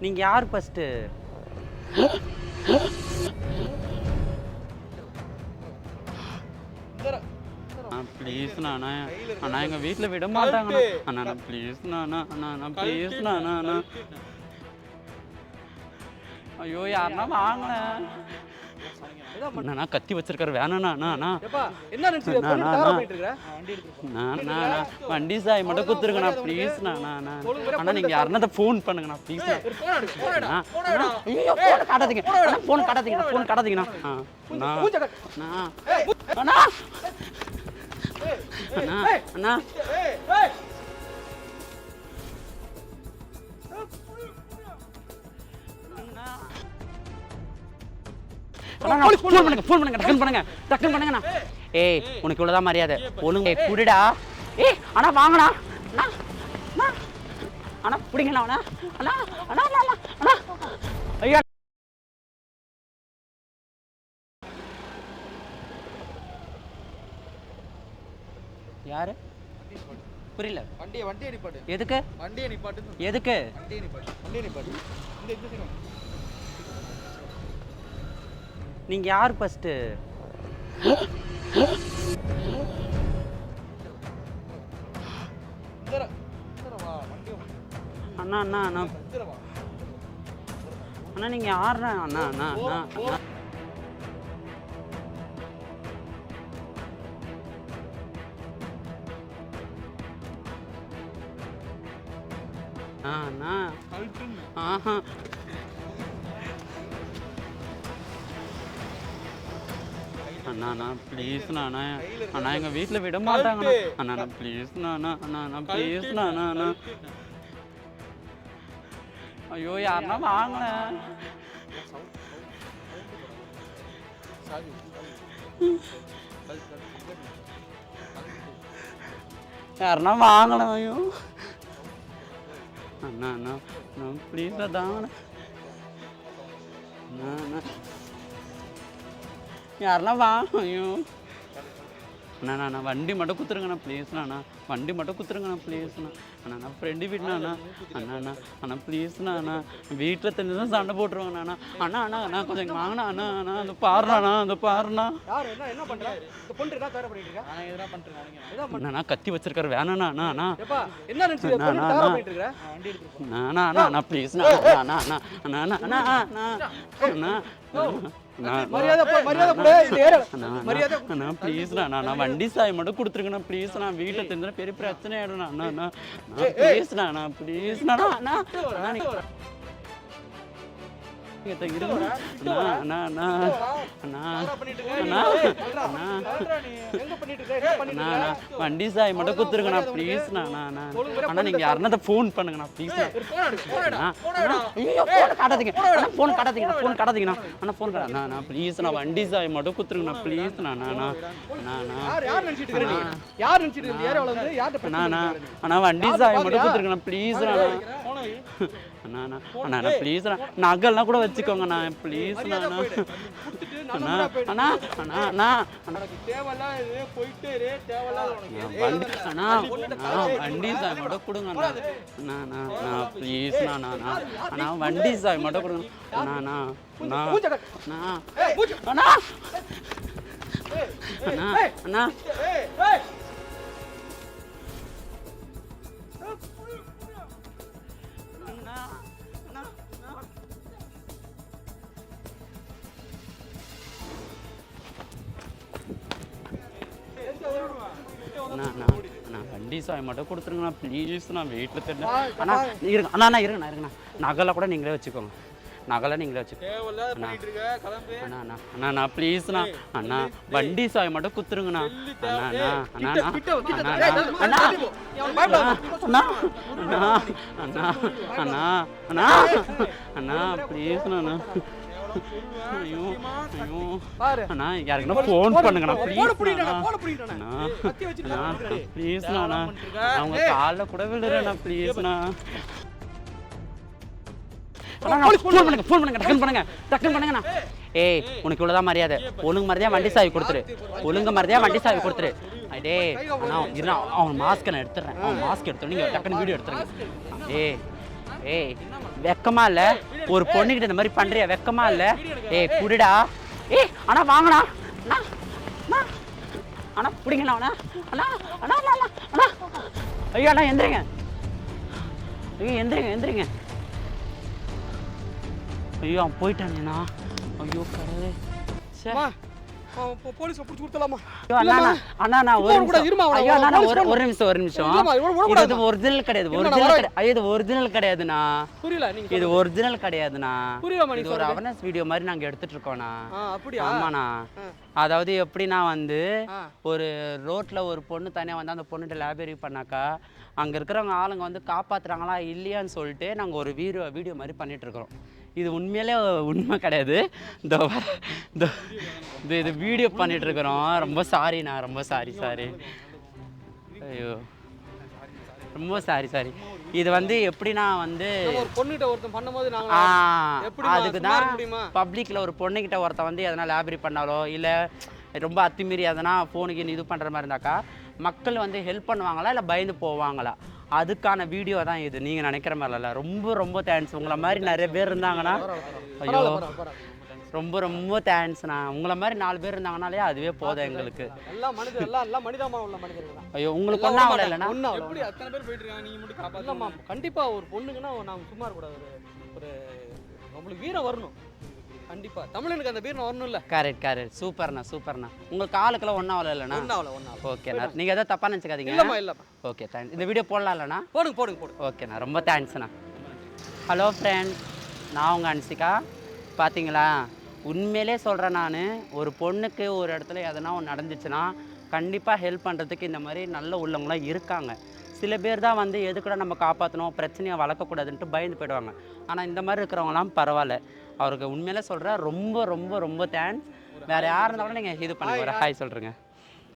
நீங்கள் யார் ஃபஸ்ட்டு ப்ளீஸ்ண்ணா அண்ணா அண்ணா. எங்கள் வீட்டில் விட மாட்டாங்கண்ணா. அண்ணா ப்ளீஸ்ண்ணா அண்ணா அண்ணா அண்ணா ப்ளீஸ்ண்ணா அண்ணா அண்ணா ஐயோ யாருன்னா வாங்களேன் அண்ணா கத்தி வச்சிருக்காரு. வேணாண்ணா வண்டி சாய் மட்டும் குத்துருக்கண்ணா ப்ளீஸ்ண்ணா அண்ணா நீங்கள் யாருன்னா ஃபோன் பண்ணுங்கண்ணா ப்ளீஸ்ண்ணா ஐயோ ஃபோன் காட்டாதீங்க. ஃபோன் காட்டாதீங்கண்ணா ஃபோன் காட்டாதீங்கண்ணா. அண்ணா அண்ணா. அண்ணா. ஃபோன் பண்ணுங்க ஃபோன் பண்ணுங்க டக்குன்னு பண்ணுங்க டக்குன்னு பண்ணுங்கண்ணா ஏய் உனக்கு இவ்வளோதான் மரியாதை. ஒழுங்கு ஏய் குடுடா. ஏய் அண்ணா வாங்கண்ணா. அண்ணா அண்ணா. அண்ணா பிடிங்கண்ணா அண்ணா அண்ணா. அண்ணா அண்ணா அண்ணா அண்ணா ஐயா. யாரு? புரியல. வண்டியை வண்டியை நிப்பாட்டு. எதுக்கு? வண்டியை நிப்பாட்டு எதுக்கு? வண்டியை நிப்பாட்டு. வண்டியை நிப்பாட்டு. இந்த இந்த நீங்கள் யார் ஃபஸ்ட்டு அண்ணா அண்ணா அண்ணா. அண்ணா நீங்கள் யாருண்ணா? அண்ணா அண்ணா அண்ணா அண்ணா. ஆ அண்ணா. ஆஹா. அண்ணாண்ணா ப்ளீஸ் நானா அண்ணா எங்க வீட்டுல விட மாட்டாங்கண்ணா. அண்ணாண்ணா ப்ளீஸ் நானா அண்ணாண்ணா ப்ளீஸ் நானா ஐயோ யாருன்னா வாங்கினேன் யாருனா வாங்கணும் ஐயோ. அண்ணா அண்ணா ப்ளீஸ் தாங்கண்ணா அண்ணா அண்ணா. யாருன்னா வாங்க ஐயோ அண்ணா அண்ணா, அண்ணா வண்டி மட்டும் குத்துருங்கண்ணா ப்ளீஸ்ண்ணா அண்ணா வண்டி மட்டும் குத்துருங்கண்ணா ப்ளீஸ்ண்ணா அண்ணா அண்ணா ஃப்ரெண்டு வீட்டுண்ணா அண்ணா அண்ணா அண்ணா அண்ணா ப்ளீஸ்ண்ணா அண்ணா வீட்டில் தெரிஞ்சு தான் சண்டை போட்டுருவாங்கண்ணா அண்ணா அண்ணா அண்ணா அண்ணா கொஞ்சம் வாங்கண்ணா அண்ணா அண்ணா அந்த பாருண்ணா அந்த பாருண்ணா என்ன என்ன பண்ற இந்த பொண்ணு என்ன தயாரா பண்ணிட்டு இருக்க நான் எதனா பண்ணிட்டு இருக்கேன் என்ன பண்ற அண்ணா கத்தி வச்சிருக்காரு வேணாண்ணா அண்ணா அண்ணா அண்ணா, அண்ணா, அண்ணா. எடுத்துட்டு அண்ணா அண்ணா அண்ணா அண்ணா அண்ணா அண்ணா அண்ணா வண்டி சாய் மட்டும் கொடுத்துருக்கேன் ப்ளீஸ் நான் வீட்டில் தெரிஞ்சா பெரிய பிரச்சனை ஆயிடும் நான் ப்ளீஸ்ண்ணா நான் ப்ளீஸ்ண்ணா வண்டி சாய் மட்டும் குத்துருக்கண்ணா ப்ளீஸ்ண்ணா அண்ணா நீங்கள் யாருன்னா ஃபோன் பண்ணுங்கண்ணா ப்ளீஸ்ண்ணா ஐயோ ஃபோன் காட்டாதீங்க. ஃபோன் காட்டாதீங்கண்ணா ஃபோன் காட்டாதீங்கண்ணா. அண்ணா ஃபோன் காட்டா நான் ப்ளீஸ்ண்ணா வண்டி சாய் மட்டும் குத்துருங்கண்ணா ப்ளீஸ்ண்ணா அண்ணா வண்டி சாய் மட்டும் குத்துருக்கண்ணா ப்ளீஸ்ண்ணா அண்ணா அண்ணா ப்ளீஸ் அண்ணா நகைலாம் கூட வச்சுக்கோங்க அண்ணா. ப்ளீஸ் அண்ணா அண்ணா. அண்ணா அண்ணா அண்ணா வண்டி அண்ணா அண்ணா வண்டி சாய் மட்டும் கொடுங்க அண்ணா. அண்ணா அண்ணா அண்ணா ப்ளீஸ் அண்ணா அண்ணா அண்ணா. வண்டி சாய் மட்டும் கொடுங்க. அண்ணா அண்ணா அண்ணா. அண்ணா. அண்ணா. அண்ணா அண்ணா. அண்ணா அண்ணா அண்ணா வண்டி சாவி மட்டும் கொடுத்துருங்கண்ணா ப்ளீஸ் நான் வீட்டில் தெரிஞ்ச அண்ணா இருங்க அண்ணா அண்ணா இருங்கண்ணா இருங்கண்ணா நகைலாம் கூட நீங்களே வச்சுக்கோங்க நகைலாம் நீங்களே வச்சுக்கோங்க அண்ணா அண்ணா அண்ணா அண்ணா ப்ளீஸ்ண்ணா அண்ணா வண்டி சாவி மட்டும் குத்துருங்கண்ணா அண்ணா அண்ணா அண்ணா அண்ணா. அண்ணா அண்ணா அண்ணா அண்ணா அண்ணா அண்ணா ப்ளீஸ்ண்ணா அண்ணா அண்ணா யாருக்குன்னா ஃபோன் பண்ணுங்கண்ணா ப்ளீஸ்ண்ணா அவங்க. காலில் கூட விழுறேண்ணா ப்ளீஸ்ண்ணா ஃபோன் பண்ணுங்க ஃபோன் பண்ணுங்க டக்குன்னு பண்ணுங்க. டக்குன்னு பண்ணுங்கண்ணா. ஏய் உனக்கு இவ்வளோதான் மரியாதை. ஒழுங்கு மரியாதை வண்டி சாவி கொடுத்துரு. ஒழுங்கு மரியாதை வண்டி சாவி கொடுத்துரு. அடே அண்ணா இருண்ணா அவன் மாஸ்க்கை நான் எடுத்துடுறேன். அவன் மாஸ்க் எடுத்து நீங்கள் டக்குன்னு வீடியோ எடுத்துருங்க. ஏய் ஏய் வெக்கமா இல்ல. ஒரு பொண்ணுகிட்ட இந்த மாதிரி பண்றியா? வெக்கமா இல்ல? ஏய் குடுடா ஏய் அண்ணா வாங்கண்ணா. அண்ணா அண்ணா. அண்ணா பிடிங்கண்ணா அண்ணா. அண்ணா அண்ணா அண்ணா அண்ணா, ஐயோ அண்ணா எந்திரிங்க. ஐயோ எந்திரிங்க எந்திரிங்க. ஐயோ அவன் போயிட்டானேண்ணா ஐயோ கடவுளே. சே போலீஸ்ல புடிச்சு கொடுத்தலாமா ஐயோ அண்ணா அண்ணா, அண்ணா நான் ஒரு கூட நிமிஷம். இருமா, அவனை ஐயோ அண்ணா நான் போலீஸ் ஒரு phone ஒரு நிமிஷம் ஒரு நிமிஷம். இல்லம்மா, இவனை இது விடக்கூடாது. வந்து ஒரிஜினல் கிடையாது ஒரிஜினல் ஐயோ இது ஒரிஜினல் கிடையாதுண்ணா. புரியல நீங்க இது. ஒரிஜினல் கிடையாதுண்ணா. இது ஒரு. அவேர்னஸ் வீடியோ மாதிரி நாங்க எடுத்துட்டு அப்படியா? ஆமாண்ணா. அதாவது எப்படின்னா வந்து. ஒரு ரோட்ல ஒரு பொண்ணு தனியாக வந்து அந்த பொண்ணுகிட்ட லேபரி பண்ணாக்கா அங்க இருக்கிறவங்க ஆளுங்க வந்து காப்பாத்துறாங்களா இல்லையான்னு சொல்லிட்டு நாங்க ஒரு வீடியோ வீடியோ மாதிரி பண்ணிட்டு இருக்கிறோம் இது உண்மையிலே உண்மை கிடையாது. இந்த இந்த இது வீடியோ பண்ணிட்டு இருக்கிறோம் ரொம்ப சாரிண்ணா ரொம்ப சாரி சாரி ஐயோ. ரொம்ப சாரி சாரி இது வந்து எப்படின்னா வந்து பொண்ணுகிட்ட ஒருத்தன் பண்ணும்போது அதுக்கு தான்? பப்ளிக்ல ஒரு பொண்ணுகிட்ட ஒருத்தன் வந்து எதனா லேபரி பண்ணாலோ இல்லை ரொம்ப அத்துமீறி எதனா ஃபோனுக்கு இது பண்ணுற மாதிரி இருந்தாக்கா மக்கள் வந்து ஹெல்ப் பண்ணுவாங்களா இல்லை பயந்து போவாங்களா? அதுக்கான வீடியோ தான் இது. நீங்கள் நினைக்கிற மாதிரி இல்லை. ரொம்ப ரொம்ப தேங்க்ஸ் உங்களை மாதிரி நிறைய பேர் இருந்தாங்கன்னா ஐயோ. ரொம்ப ரொம்ப தேங்க்ஸ்ண்ணா உங்களை மாதிரி நாலு பேர் இருந்தாங்கனாலே அதுவே போதும் எங்களுக்கு. எல்லாம் மனிதர் எல்லாம் எல்லாம் மனிதமா உள்ள மனிதர்கள் தான். ஐயோ உங்களுக்கு ஒன்றும் ஆகல. ஒன்றும் எப்படி அத்தனை பேர் போயிட்டு இருக்காங்க நீங்க மட்டும் காப்பாத்தலாம் இல்லம்மா கண்டிப்பா ஒரு பொண்ணுங்கன்னா நாம சும்மா இருக்கக்கூடாது. ஒரு ஒரு நம்மளுக்கு வீரம் வரணும். கண்டிப்பா. தமிழனுக்கு அந்த வீரம் வரணும் இல்ல கரெக்ட் கரெக்ட் சூப்பர்ண்ணா சூப்பர்ண்ணா உங்களுக்கு ஆளுக்கெல்லாம் ஒன்றும் ஆகல இல்லைண்ணா ஒன்னாவல ஒன்னாவல ஓகேண்ணா நீங்கள் எதாவது தப்பாக நினச்சிக்காதீங்க. இல்லம்மா இல்லம்மா. ஓகே தேங்க்ஸ் இந்த வீடியோ போடலாம் இல்லைண்ணா போடுங்க போடுங்க. போடுங்க ஓகேண்ணா ரொம்ப தேங்க்ஸ்ண்ணா ஹலோ ஃப்ரெண்ட்ஸ் நான் உங்கள் அன்சிகா. பார்த்தீங்களா உண்மையிலே சொல்கிறேன் நான் ஒரு பொண்ணுக்கு ஒரு இடத்துல எதனா ஒன்று நடந்துச்சுன்னா கண்டிப்பாக ஹெல்ப் பண்ணுறதுக்கு இந்த மாதிரி நல்ல உள்ளவங்களாம் இருக்காங்க. சில பேர் தான் வந்து எதுக்குடா நம்ம காப்பாற்றணும் பிரச்சனையை வளர்க்கக்கூடாதுன்ட்டு பயந்து போயிடுவாங்க. ஆனால் இந்த மாதிரி இருக்கிறவங்களாம் பரவாயில்ல. அவருக்கு உண்மையிலே சொல்கிறேன் ரொம்ப ரொம்ப ரொம்ப தேங்க்ஸ் வேறு யார் இருந்தாலும் நீங்கள் இது பண்ணுங்க. ஒரு ஹாய் சொல்கிறேங்க